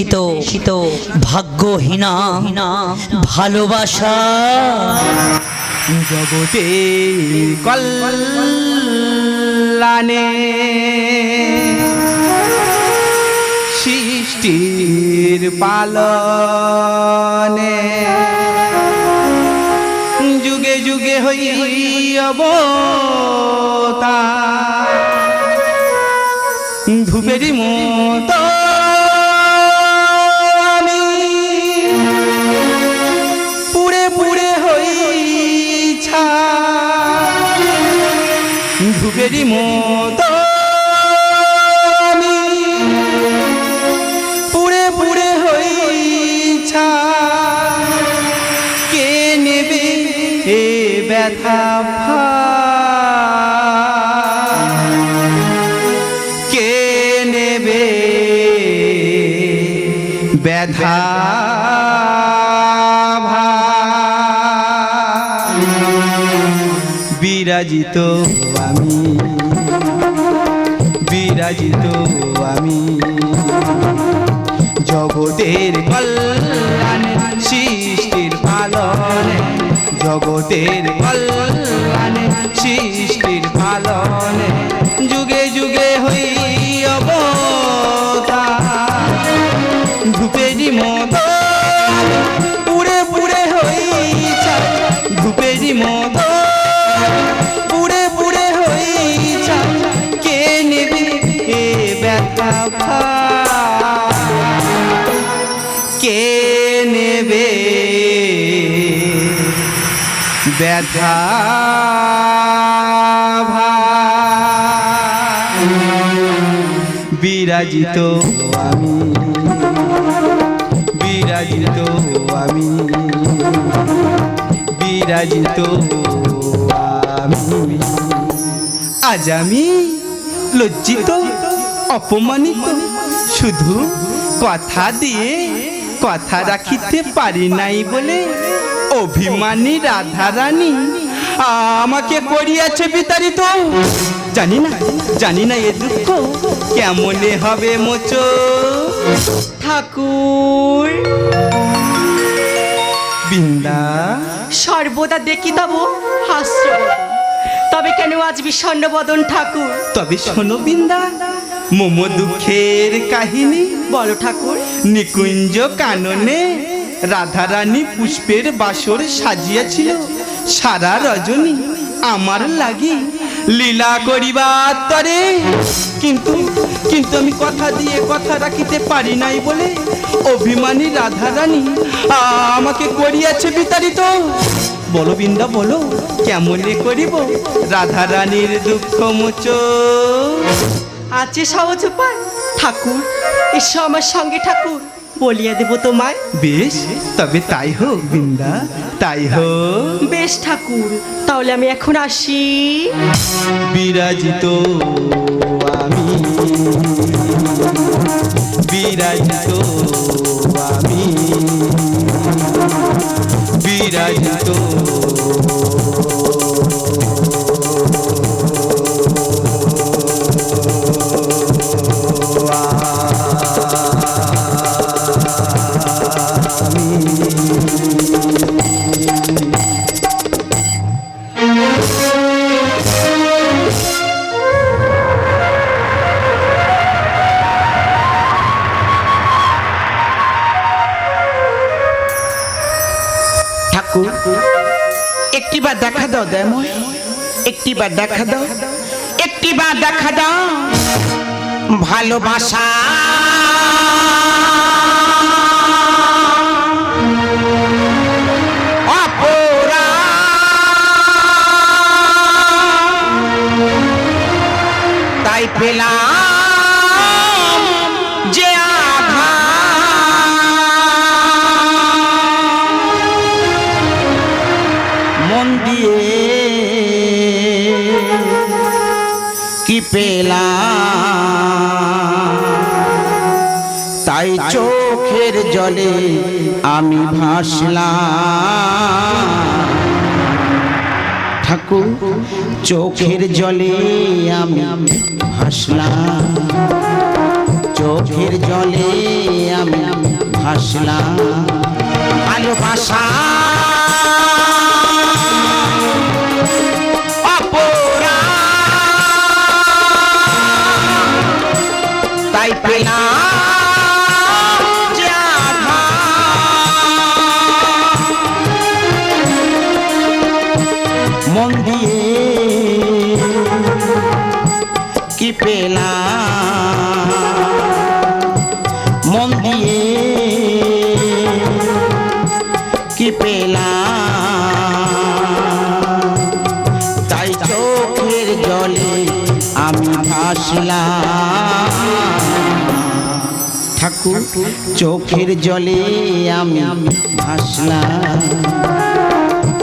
নির্দেশিত ভাগ্যহীনা ভালোবাসা। জগতে কল্যাণে সৃষ্টির পালনে যুগে যুগে হই অবতার ধূপেরই মতো ধূপেরই মতো আমি। কে নেবে ব্যথা? কে নেবে ভার? বিরাজিত আমি বিরাজিত আমি। জগতের কল্যাণে সৃষ্টির পালনে জগতের কল্যাণে সৃষ্টির পালনে। ব্যথা? বিরাজিত আমি। বিরাজিত আমি। বিরাজিত আমি। আজ আমি লজ্জিত, অপমানিত, শুধু কথা দিয়ে কথা রাখিতে পারি নাই বলে অভিমানী রাধারানী আমাকে করিয়াছে বিতাড়িত। জানি না জানি না এ দুঃখ কেমনে হবে মোচো। ঠাকুর। বিন্দা। সর্বদা দেখি তব হাস্য তবে কেন আজ বিষণ্ণ বদন ঠাকুর? তবে শোনো বিন্দা মোমো দুঃখের কাহিনী। বলো ঠাকুর। নিকুঞ্জ কাননে রাধারানী পুষ্পের বাসর সাজিয়াছিল। সারা রজনী আমার লাগি লীলা করিবার তরে। কিন্তু কিন্তু আমি কথা দিয়ে কথা রাখিতে পারি নাই বলে অভিমানী রাধারানী আমাকে করিয়াছে বিতাড়িত। বলো বিন্দা, বলো, কেমনে করিব রাধারানীর দুঃখ মোচো আছে সহজ উপায়। ঠাকুর, এসো আমার সঙ্গে ঠাকুর। বলিয়া দেব তোমায়। বেশ তবে তাই হোক বৃন্দা তাই হোক। বেশ ঠাকুর তাহলে আমি এখন আসি। বিরাজিত আমি বিরাজিত আমি বিরাজিত দাও একটি একটিবার দেখা দাও। একটিবার দেখা দাও। ভালোবাসা। তাই পেলাম। তাই চোখের জলে আমি ভাসলাম। ঠাকুর চোখের জলে আমি ভাসলাম। চোখের জলে আমি ভাসলাম। ভালোবাসা। তাই পেলাম। পেলাম। মন দিয়ে কি পেলাম? তাই চোখের জলে আমি ভাসলাম। ঠাকুর, চোখের জলে আমি ভাসলাম।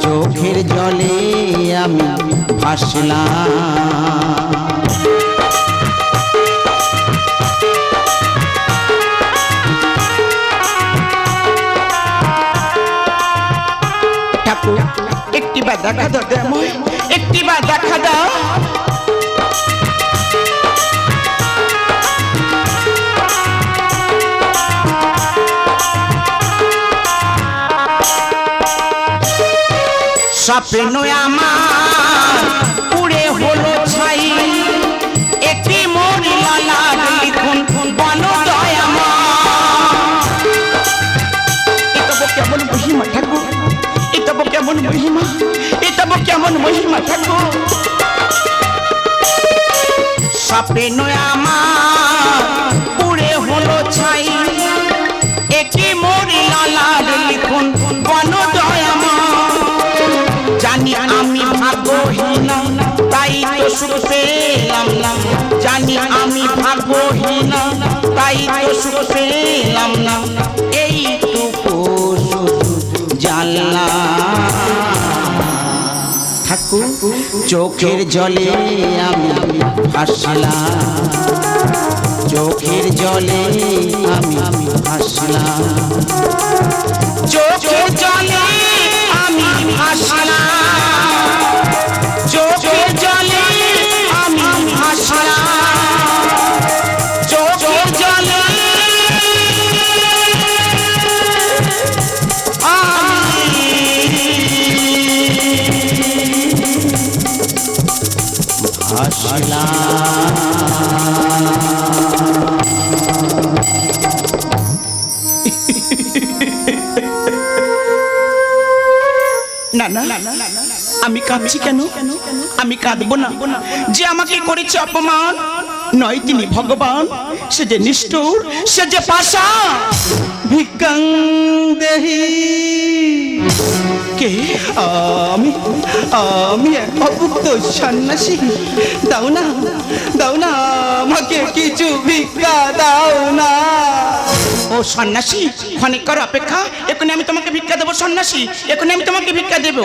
চোখের জলে আমি ভাসলাম। একটি বার দেখা দাও দয়াময় একটি বার দেখা দাও স্বপ্ন আমার উড়ে হলো ছাই। একটি এটা কেমন মহিমা ঠাকুর এটা কেমন মহিমা। এটা বো কেমন মহিমা ঠাকুর স্বপ্ন আমার, উড়ে হলো ছাই। একটি মরি লালা লিখুন বন দয়ামা জানি আমি ভাগ্যহীন, তাই তো সুখ পেলাম। না জানি আমি ভাগ্যহীন, তাই তো সুখ পেলাম। না চোখের জলে আমি ভাসলাম। চোখের জলে আমি আমি ভাসলাম। চোখের জলে আমি ভাসলাম। আমি কাঁদছি কেন? আমি কাঁদবো না। যে আমাকে করেছে অপমান, নয় তিনি ভগবান, সে যে নিষ্ঠুর, সে যে পাশা ভিক্ষাং দেহি। কে? আমি আমি অভুক্ত সন্ন্যাসী। দাও না দাও না, আমাকে কিছু ভিক্ষা দাও না। ও সন্ন্যাসী, ক্ষণিক কর অপেক্ষা। এখনই আমি তোমাকে ভিক্ষা দেবো, সন্ন্যাসী। এখনই আমি তোমাকে ভিক্ষা দেবো।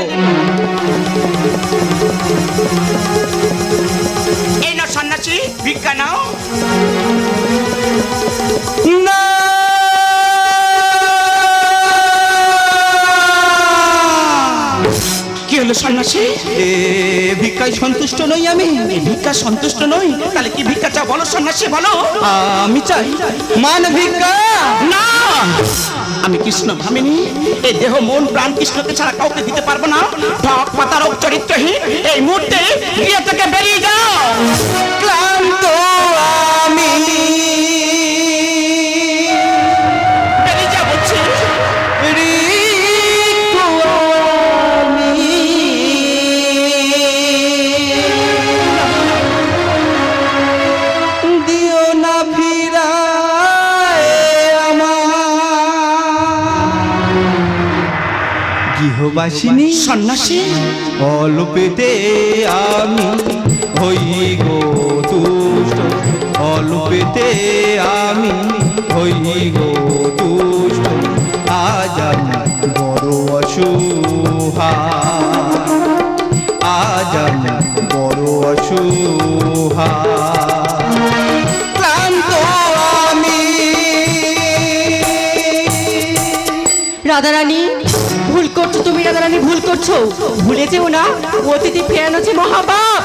এই না সন্ন্যাসী, ভিক্ষা নাও। সন্ন্যাসী। এ ভিক্ষায় সন্তুষ্ট নই আমি ভিক্ষা সন্তুষ্ট নই। তাহলে কি ভিক্ষা চাও বলো সন্ন্যাসী বলো? আমি চাই। মান ভিক্ষা? না! আমি কৃষ্ণ ভামিনি এই দেহ মন প্রাণ কৃষ্ণকে ছাড়া কাউকে দিতে পারব না। ঠক পাতারক চরিত্রহীন এই মুহূর্তে থেকে বেরিয়ে যাও! গৃহবাসিনী সন্ন্যাসী। অল্পেতে আমি হই গো তুষ্ট। অল্পেতে আমি হই গো তুষ্ট। আজ আমি বড় অসুহায় আজ আমি বড় আমি। রাধারানী করছ তুমি রাজারানি ভুল করছ। ভুলে যেও না অতিথি ফেরানো হচ্ছে মহাবাপ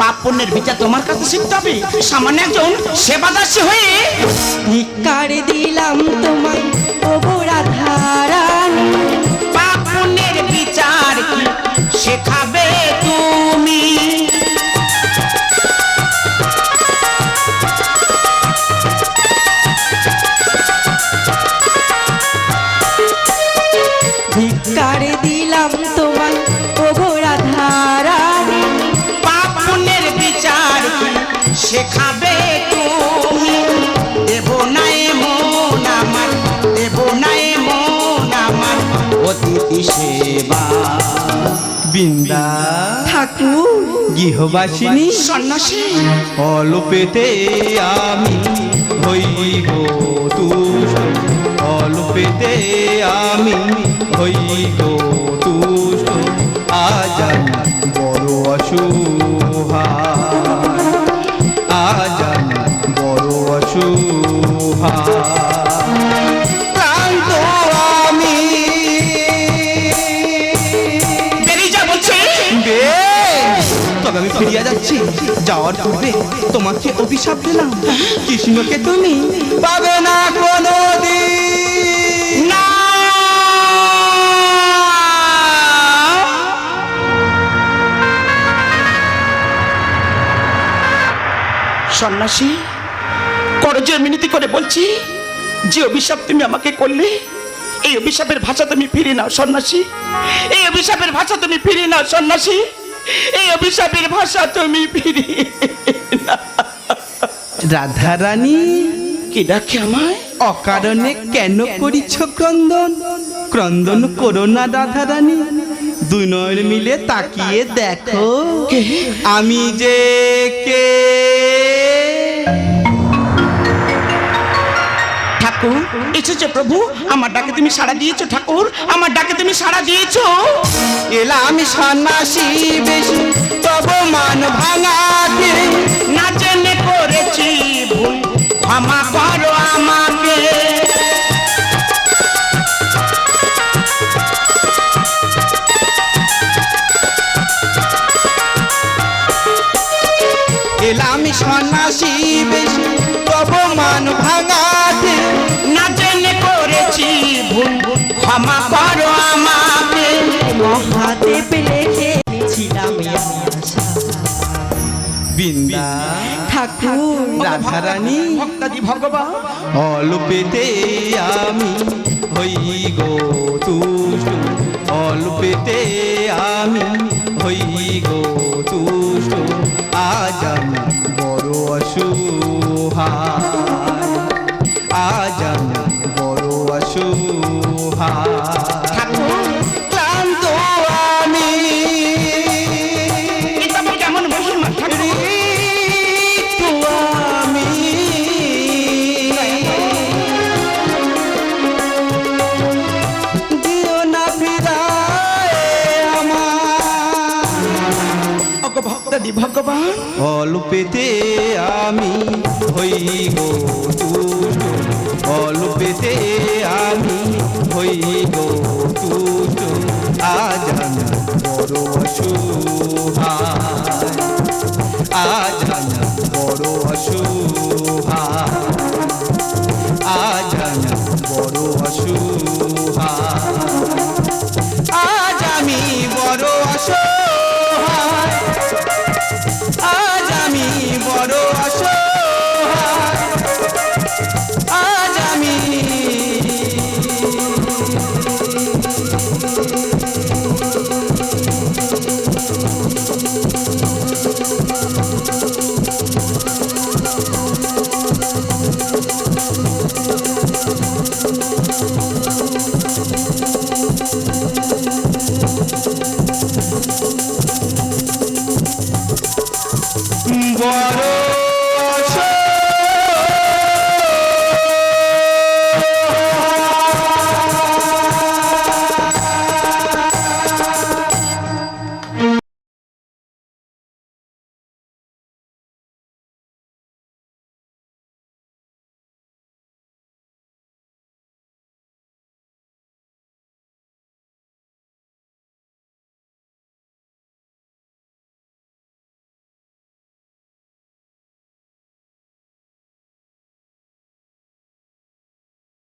পাপ পুণ্যের বিচার তোমার কাছে শিখতে হবে। সামান্য একজন সেবাদাসী হয়ে ধিকার দিলাম তোমায় ওগো রাধারানী। পাপ পুণ্যের বিচার কি? শেখাবে পেলাম তোমায় ওগো রাধারানী পাপ বিচার শেখাবে তুমি। দেব নাই মন আমার দেব নাই মন আমার অতিথি সেবা। বিন্দা ঠাকুর গৃহবাসিনী সন্ন্যাসী অলপেতে আমি হইব তুষ অলপেতে আমি হইব অসুহায় আজ আমি বড় অসুহায় আমি ফিরিয়া যাচ্ছি। যাওয়ার পূর্বে তোমাকে অভিশাপ দিলাম। কৃষ্ণকে তুমি পাবে না। সন্ন্যাসী করজের মিনতি করে বলছি যে অভিশাপ তুমি আমাকে করলে এই অভিশাপের ভাষা তুমি ফিরে নাও সন্ন্যাসী। এই অভিশাপের ভাষা তুমি ফিরে নাও সন্ন্যাসী। এই অভিশাপের ভাষা তুমি ফিরে রাধা রানী কি ডাকে আমায়? অকারণে কেন করিছ ক্রন্দন? ক্রন্দন করো না রাধা রানী দুই নয়ন মিলে তাকিয়ে দেখো। আমি যে কে? ঠাকুর। এসেছে প্রভু, আমার ডাকে তুমি সাড়া দিয়েছ ঠাকুর, আমার ডাকে তুমি সাড়া দিয়েছ। এলাম সন্ন্যাসী বেশি, তব মান ভাঙাতে না জেনে করেছি ভুল, ক্ষমা ঠাকুর রাধা রানী ভক্তাদি ভগবান। অল্পেতে আমি হই গো তুষ্ট। অল্পেতে আমি হই গো তুষ্ট। আজ আমি বড় অসুহায় আজ আমি বড় অসুহায় অগ ভগবান। অল্পেতে আমি হই গো তুষ্ট অল্পেতে আমি হই গো তুষ্ট আজ আমি বড় অসুহায়